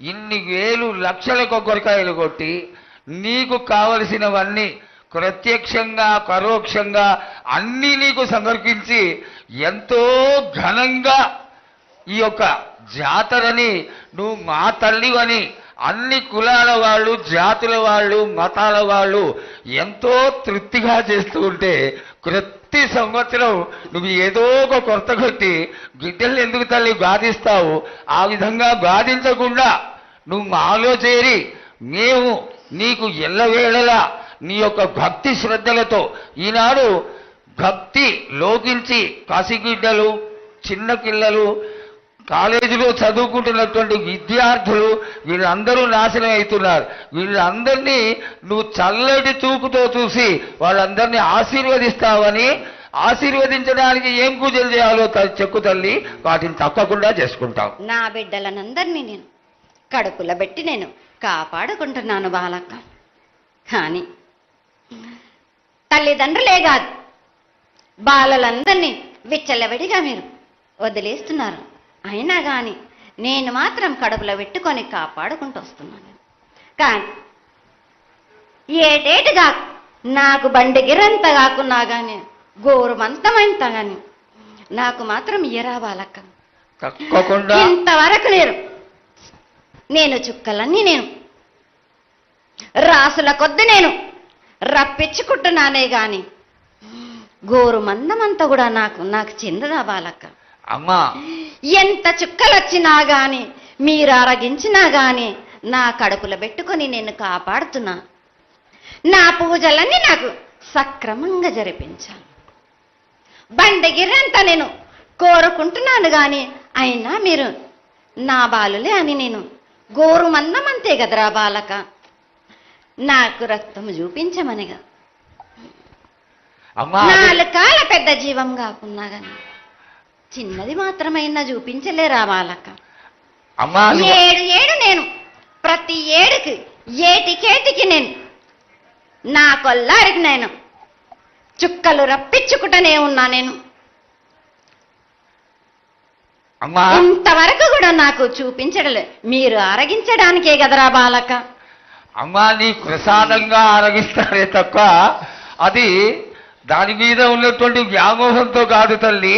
ఇన్ని వేలు లక్షల కొబ్బరికాయలు కొట్టి నీకు కావలసినవన్నీ ప్రత్యక్షంగా పరోక్షంగా అన్నీ నీకు సమర్పించి ఎంతో ఘనంగా ఈ యొక్క జాతరని నువ్వు మా తల్లివని అన్ని కులాల వాళ్ళు జాతుల వాళ్ళు మతాల వాళ్ళు ఎంతో తృప్తిగా చేస్తూ ఉంటే ప్రతి సంవత్సరం నువ్వు ఏదో ఒక కొరత కొట్టి బిడ్డలు ఎందుకు తల్లి గాదిస్తావు ఆ విధంగా గాదించకుండా నువ్వు మాలో చేరి మేము నీకు ఎల్లవేళలా నీ యొక్క భక్తి శ్రద్ధలతో ఈనాడు భక్తి లోకించి కసిగిడ్డలు చిన్న పిల్లలు కాలేజీలో చదువుకుంటున్నటువంటి విద్యార్థులు వీళ్ళందరూ నాశనం అవుతున్నారు. వీళ్ళందరినీ నువ్వు చల్లటి చూపుతో చూసి వాళ్ళందరినీ ఆశీర్వదిస్తావని ఆశీర్వదించడానికి ఏం పూజలు చేయాలో చెక్కు తల్లి. వాటిని తప్పకుండా చేసుకుంటాం నా బిడ్డలనందరినీ నేను కడుపులో పెట్టి నేను కాపాడుకుంటున్నాను బాలక్క. కానీ తల్లిదండ్రులే కాదు బాలలందరినీ విచ్చలవిడిగా మీరు వదిలేస్తున్నారు. అయినా కానీ నేను మాత్రం కడుపులో పెట్టుకొని కాపాడుకుంటూ వస్తున్నాను. కానీ ఏటేటుగా నాకు బండి గిరంత కాకున్నా కానీ గోరుమంతమంత కానీ నాకు మాత్రం ఇయరా బాలక్క. ఇంతవరకు నేను నేను చుక్కలన్నీ నేను. రాసుల కొద్ది నేను. రప్పించుకుంటున్నానే గాని. గోరు మందమంతా కూడా నాకు నాకు చెందదా బాలక్క అమ్మా. ఎంత చుక్కలు వచ్చినా గాని మీరు అరగించినా గాని నా కడుపులో పెట్టుకొని నేను కాపాడుతున్నా. నా పూజలన్నీ నాకు సక్రమంగా జరిపించాలి. బండగిరంతా నేను కోరుకుంటున్నాను గాని అయినా మీరు నా బాలులే అని నేను గోరు మందం అంతే కదరా బాలక. నాకు రక్తం చూపించమనిగా. నాలుగు కాల పెద్ద జీవం కాకున్నా గాని చిన్నది మాత్రమైనా చూపించలేరా బాలక. ఏడు ఏడు నేను ప్రతి ఏడుకి ఏటికేటికి నేను నా కొల్లారికి నేను చుక్కలు రప్పించుకుంటూనే ఉన్నా నేను. అమ్మా. ఇంతవరకు కూడా నాకు చూపించడం లేదు. మీరు అరగించడానికే కదరా బాలక అమ్మా నీ ప్రసాదంగా ఆరగిస్తారే తప్ప అది దాని మీద ఉన్నటువంటి వ్యామోహంతో కాదు తల్లి.